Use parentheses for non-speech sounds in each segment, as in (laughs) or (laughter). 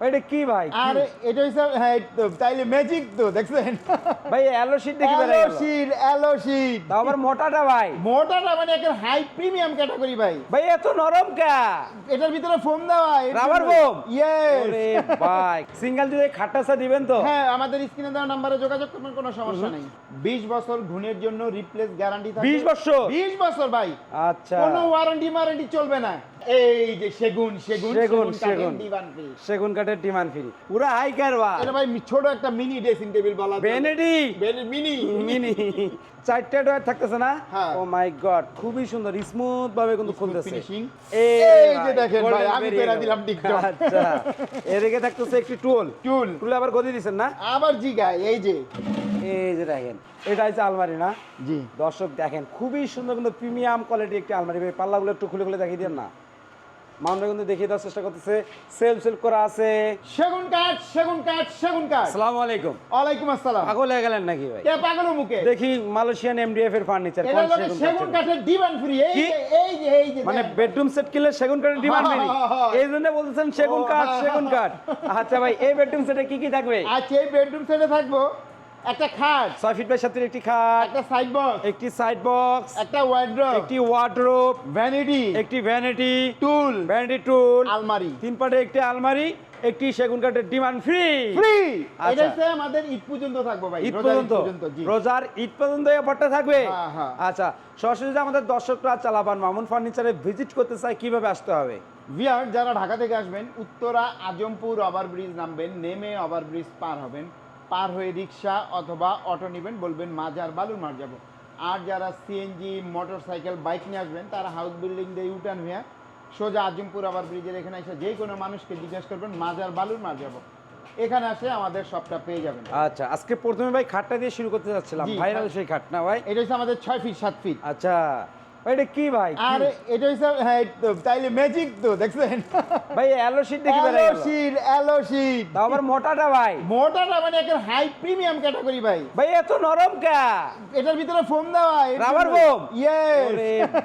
এটা কি ভাই? কি? আরে এটা হইছে হ্যাঁ এই তো তাইলে ম্যাজিক তো দেখছেন? ভাই অ্যালো শীট দেখি বেড়ে অ্যালো শীট অ্যালো শীট আবার মোটাটা ভাই। মোটাটা মানে একটা হাই প্রিমিয়াম ক্যাটাগরি ভাই। ভাই এত নরম কা? এটার ভিতরে ফোম দেওয়া রাবার ফোম ইয়েস ওরে ভাই সিঙ্গেল যদি খাটাসা দিবেন তো? হ্যাঁ আমাদের স্ক্রিনে দেওয়া নাম্বারে যোগাযোগ করবেন কোনো সমস্যা নেই। 20 বছর ঘুণের জন্য রিপ্লেস গ্যারান্টি 20 বছর? 20 বছর ভাই। আচ্ছা। কোনো ওয়ারেন্টি ওয়ারেন্টি চলবে না। এই যে সেগুন সেগুন সেগুন, সেগুন। সেগুন। কাঠের ডিমান্ড ফ্রি। পুরো হাই কার বা এটা ভাই ছোট একটা মিনি ড্রেসিং টেবিল বলা বেনেডি মিনি মিনি চারটে ডয়ার থাকতেছে না। ও মাই গড খুবই সুন্দর স্মুথ ভাবে কিন্তু খুলতেছে। এই যে দেখেন ভাই, আমি পেরা দিলাম টিকটক। আচ্ছা। এদিকে থাকতেছে একটি টুল টুল টুলে আবার গদি দিছেন না? আবার জিগায় এই যে। এই যে দেখেন এটা হচ্ছে আলমারি না? জি। দর্শক দেখেন খুবই সুন্দর কিন্তু প্রিমিয়াম কোয়ালিটি একটি আলমারি। ভাই পাল্লাগুলো একটু খুলে খুলে দেখিয়ে দেন না? মাউন্টটা কিন্তু দেখিয়ে দেওয়ার চেষ্টা করতেছে। সেল সেল করা আছে। সেগুন কাঠ সেগুন কাঠ সেগুন কাঠ। আসসালামু আলাইকুম। ওয়ালাইকুম আসসালাম। পাগল হয়ে গেলেন নাকি ভাই? কে পাগল মুখে? দেখি মালয়েশিয়ান এমডিএফ এর ফার্নিচার হলো সেগুন কাঠের? ফ্রি এই এই এই মানে বেডরুম সেট কিনলে সেগুন কাঠের ডিমান্ড (laughs) হ্যাঁ, হ্যাঁ, হ্যাঁ। এই জন্য বলতেছেন সেগুন কাঠ হ্যাঁ, সেগুন কাঠ। আচ্ছা ভাই এই বেডরুম সেটে কি কি থাকবে? আচ্ছা এই বেডরুম সেটে থাকব। একটা খাট। ছয় ফিট বাই ফিট একটি খাট। একটা সাইড বক্স একটি সাইড বক্স একটা একটি ওয়ার্ডরোব ভ্যানিটি একটি ভ্যানিটি টুল ভ্যানিটি টুল আলমারি। তিন পাটে একটি আলমারি একটি সেগুন কাঠের ডিমান্ড ফ্রি ফ্রি আচ্ছা। এটা হচ্ছে আমাদের ঈদ পর্যন্ত থাকব ভাই ঈদ রোজার পর্যন্ত। রোজার ঈদ পর্যন্ত এই অফারটা থাকবে? হ্যাঁ, হ্যাঁ। আচ্ছা সরাসরি যদি আমাদের দর্শকরা চালাবান মামুন ফার্নিচারে ভিজিট করতে চায় কীভাবে আসতে হবে? ভিয়ার যারা ঢাকা থেকে আসবেন উত্তরা আজমপুর ওভার ব্রিজ নামবেন নেমে ওভার ব্রিজ পার হবেন। পার হয়ে রিক্সা অথবা অটো নেবেন বলবেন মাজার বালুর মার যাব। আর যারা সিএনজি মোটর সাইকেল বাইক নিয়ে আসবেন তারা হাউস বিল্ডিং দিয়ে ইউটার্ন হয়ে সোজা আজমপুর আবার ব্রিজের এখানে এসে যে কোনো মানুষকে জিজ্ঞেস করবেন মাজার বালুর মার যাব? এখানে আসে আমাদের সবটা পেয়ে যাবেন। আচ্ছা আজকে প্রথমে ভাই খাটটা দিয়ে শুরু করতে যাচ্ছিলাম ভাইরাল সেই খাট না ভাই? এটা হচ্ছে আমাদের ছয় ফিট সাত ফিট আচ্ছা এটা কি ভাই? আর এটা হচ্ছে হ্যাঁ তাইলে ম্যাজিক তো দেখছেন? ভাই অ্যালো শীট দেখি বেড়ে অ্যালো শীট অ্যালো শীট তাও আবার মোটাটা ভাই। মোটাটা মানে একটা হাই প্রিমিয়াম ক্যাটাগরি ভাই। ভাই এত নরম কা? এটার ভিতরে ফোম দেওয়া রাবার ফোম ইয়েস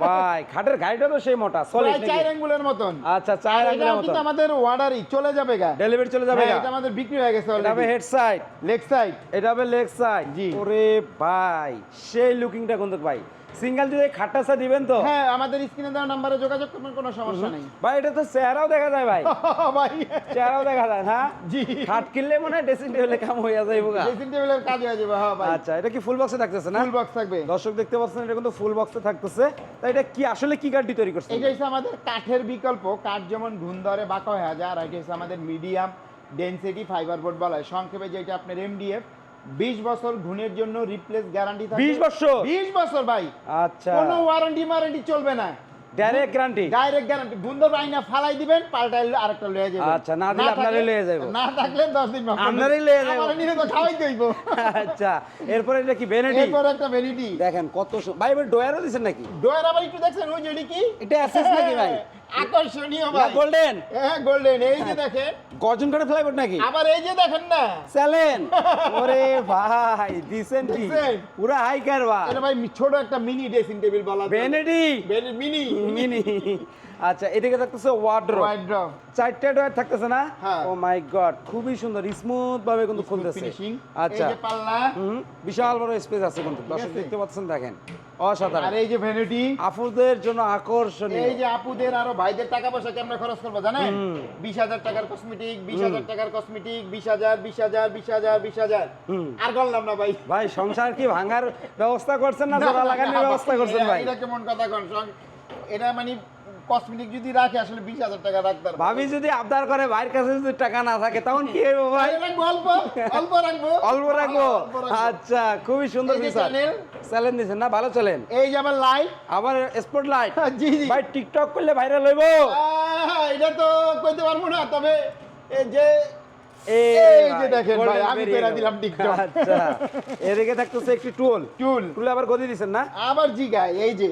ভাই খাটের গাড়িটা তো সেই মোটা সলিড প্রায় চার আঙ্গুলের মতন। আচ্ছা চার এটা আঙ্গুলের মতো কিন্তু আমাদের অর্ডারই চলে যাবে গা। ডেলিভারি চলে যাবে হ্যাঁ, গা? এটা আমাদের বিক্রি হয়ে গেছে এটা হবে হেড সাইড লেগ সাইড এটা হবে লেগ সাইড জি। ওরে ভাই সেই লুকিংটা কিন্তু ভাই? সিঙ্গেল যদি খাটাসা দিবেন তো? হ্যাঁ আমাদের স্ক্রিনে দেওয়া নাম্বারে যোগাযোগ করবেন কোনো সমস্যা নেই। ভাই এটা তো চেহারাও দেখা যায় ভাই। (laughs) ভাই। চেহারাও দেখা যায় হ্যাঁ? জি। খাট কিনলে মনে হয় ড্রেসিং টেবিলে কাম হয়ে যায় গা। ড্রেসিং টেবিলের কাজ হয়ে যাবে হ্যাঁ ভাই। আচ্ছা এটা কি ফুল বক্সে থাকতেছে না? ফুল বক্স থাকবে। দর্শক দেখতে পাচ্ছেন এটা কিন্তু ফুল বক্সে থাকতেছে। তাই এটা কি আসলে কি গাড়ি তৈরি করছে? এটা হচ্ছে আমাদের কাঠের বিকল্প। কাঠ যেমন ঘুণ ধরে বাঁকা হয়ে যায় আর এটা হচ্ছে আমাদের মিডিয়াম ডেনসিটি ফাইবার বোর্ড বলা হয়। সংক্ষেপে যেটা আপনার এমডিএফ বিশ বছর ঘুণের জন্য রিপ্লেস গ্যারান্টি থাকবে। 20 বছর? বিশ বছর ভাই। আচ্ছা। কোনো ওয়ারেন্টি ওয়ারেন্টি চলবে না। ডাইরেক্ট গ্যারান্টি ডাইরেক্ট গ্যারান্টি বুন্দর আইনা ফালাই দিবেন পাল্টাই আরেকটা লয়ে যাবেন আচ্ছা, না দিলে আপনারই লয়ে যাইবো। না থাকলে 10 দিন বাকি। আপনারই লয়ে যাইবো। আমারে নিয়ে তো খাওয়াই দইব আচ্ছা এরপরে এটা কি ভ্যানিটি এরপর একটা ভ্যানিটি দেখেন কত ভাই এবার ডয়ারও দিছেন নাকি? ডোয়ার আবার একটু দেখছেন ওই যেটি কি? এটা অ্যাসেস নাকি ভাই? আকর্ষণীয় ভাই। গোল্ডেন হ্যাঁ গোল্ডেন এই যে দেখেন। গর্জন করে ফ্লাইবোর্ড নাকি? আবার এই যে দেখেন না। (laughs) ওরে ভাই দিছেন কি পুরো হাই কারবা এটা ভাই ছোট একটা মিনি ড্রেসিং টেবিল বলা ভ্যানি- মিনি মিনি আচ্ছা এদিকে থাকতেছে ওয়ার্ড্রোব ওয়াইড্রপ চারটে ডয়ার থাকতেছে না? হ্যাঁ। ও মাই গড খুবই সুন্দর স্মুথ ভাবে কিন্তু খুলতেছে। আচ্ছা। এই যে পাল্লা। বিশাল বড় স্পেস আছে কিন্তু। দর্শক দেখতে পাচ্ছেন দেখেন। আর অসাধারণ এই যে ভ্যানিটি আপুদের জন্য আকর্ষণীয়। এই যে আপুদের আরও ভাইদের টাকা পয়সা কেমন খরচ করব জানেন? বিশ হাজার টাকার কসমেটিক বিশ হাজার টাকার কসমেটিক বিশ হাজার বিশ হাজার বিশ হাজার বিশ হাজার। আর বললাম না ভাই। ভাই সংসার কি ভাঙার ব্যবস্থা করছেন না না, জোড়া লাগানোর ব্যবস্থা করছেন ভাই? এটা কেমন কথা কন এটা মানে কসমেটিক যদি রাখে আসলে বিশ হাজার টাকা রাখতে ভাবি যদি আবদার করে ভাইয়ের কাছে যদি টাকা না থাকে তখন কি হবে ভাই? রাখব অল্প অল্প রাখব। অল্প রাখব? আচ্ছা খুবই সুন্দর। চ্যালেঞ্জ দিয়েছেন না? ভালো চলেন এই যে আমার লাইট আবার স্পট লাইট জি জি। ভাই টিকটক করলে ভাইরাল হইব। এটা তো কইতে পারব না তবে এই যে। আচ্ছা। এদিকে থাকতেছে একটি টুল চুল টুলে আবার গদি না? আবার জিগায় এই যে।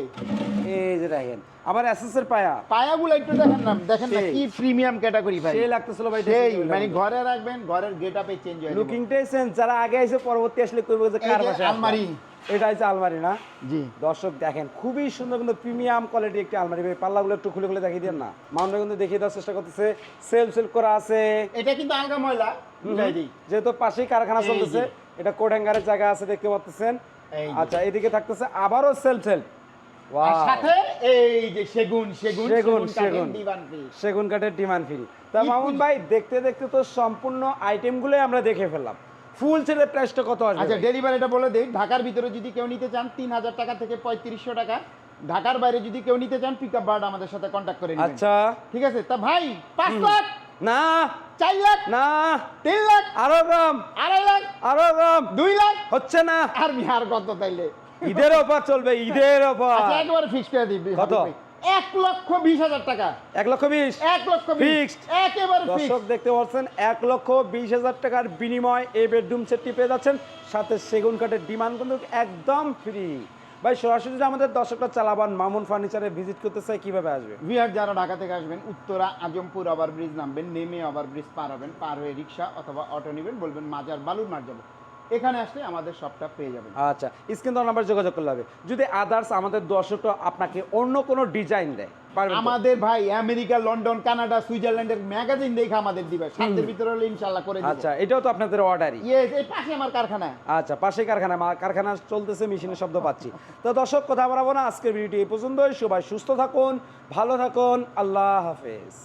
এই যে দেখেন আবার এসএসের পায়া। পায়াগুলো একটু দেখেন না দেখেন না কি প্রিমিয়াম ক্যাটাগরি ভাই। সেই লাগতেছিল ভাই সেই মানে ঘরে রাখবেন ঘরের গেট চেঞ্জ হয়ে যাবে। লুকিং যারা আগে আইছে পরবর্তী আসলে কইব যে কার যে আলমারি। এটা হচ্ছে আলমারি না? জি। দর্শক দেখেন খুবই সুন্দর কিন্তু প্রিমিয়াম কোয়ালিটি একটি আলমারি ভাই। পাল্লাগুলো একটু খুলে খুলে দেখিয়ে দেন না। মানুষ কিন্তু দেখিয়ে দেওয়ার চেষ্টা করতেছে। সেল সেল করা আছে। এটা কিন্তু আলগা ময়লা যেহেতু পাশেই কারখানা চলতেছে এটা কোট হ্যাঙ্গারের জায়গা আছে দেখতে পাচ্ছেন। আচ্ছা এদিকে থাকতেছে আবারও সেল সেল সাথে এই যে সেগুন সেগুন সেগুন, সেগুন। সেগুন কাঠের ডিমান্ড ফ্রি তা মামুন ভাই দেখতে দেখতে তো সম্পূর্ণ আইটেমগুলোই আমরা দেখে ফেললাম। ফুল ছেড়ে প্রাইসটা কত আসবে আচ্ছা ডেলিভারিটা বলে দেই। ঢাকার ভিতরে যদি কেউ নিতে চান তিন হাজার টাকা থেকে পঁয়ত্রিশশো টাকা। ঢাকার বাইরে যদি কেউ নিতে চান পিক আপ বার্ড আমাদের সাথে কন্ট্যাক্ট করে আচ্ছা। ঠিক আছে? তা ভাই পাঁচ লাখ? না। চার লাখ? না। তিন লাখ? আরও কম আড়াই লাখ? আরও কম দুই লাখ? হচ্ছে না। আর বিহার কত তাইলে? ঈদের অফার চলবে ঈদের অফার। আচ্ছা একবারে ফিক্স করে দিবি কত? এক লক্ষ বিশ হাজার টাকা। এক লক্ষ বিশ? এক লক্ষ Fixed. একেবারে দর্শক দেখতে পাচ্ছেন এক লক্ষ বিশ হাজার টাকার বিনিময় এই বেডরুম সেটটি পেয়ে যাচ্ছেন। সাথে সেগুন কাঠের ডিমান্ড কিন্তু একদম ফ্রি ভাই সরাসরি যদি আমাদের দর্শকরা চালাবান মামুন ফার্নিচারে ভিজিট করতে চাই কীভাবে আসবে? বিহার যারা ঢাকা থেকে আসবেন উত্তরা আজমপুর ওভার ব্রিজ নামবেন নেমে ওভার ব্রিজ পার হবেন পার হয়ে রিক্সা অথবা অটো নেবেন বলবেন মাজার বালুর মার যাব এখানে আসলে আমাদের সবটা পেয়ে যাবেন। আচ্ছা স্ক্রিন নাম্বার যোগাযোগ করলে হবে। যদি আদার্স আমাদের দর্শকরা আপনাকে অন্য কোনো ডিজাইন দেয় আমাদের ভাই আমেরিকা লন্ডন কানাডা সুইজারল্যান্ডের ম্যাগাজিন দেখে আমাদের দিবে। সাধ্যের ভিতরে হলে ইনশাল্লাহ করে দিব। আচ্ছা এটাও তো আপনাদের অর্ডারই ইয়েস এই পাশে আমার কারখানা। আচ্ছা পাশে কারখানা। মা- কারখানা চলতেছে মেশিনের শব্দ পাচ্ছি। তো দর্শক কথা বাড়াবো না। আজকের ভিডিওটি এই পর্যন্তই। সবাই সুস্থ থাকুন ভালো থাকুন। আল্লাহ হাফেজ।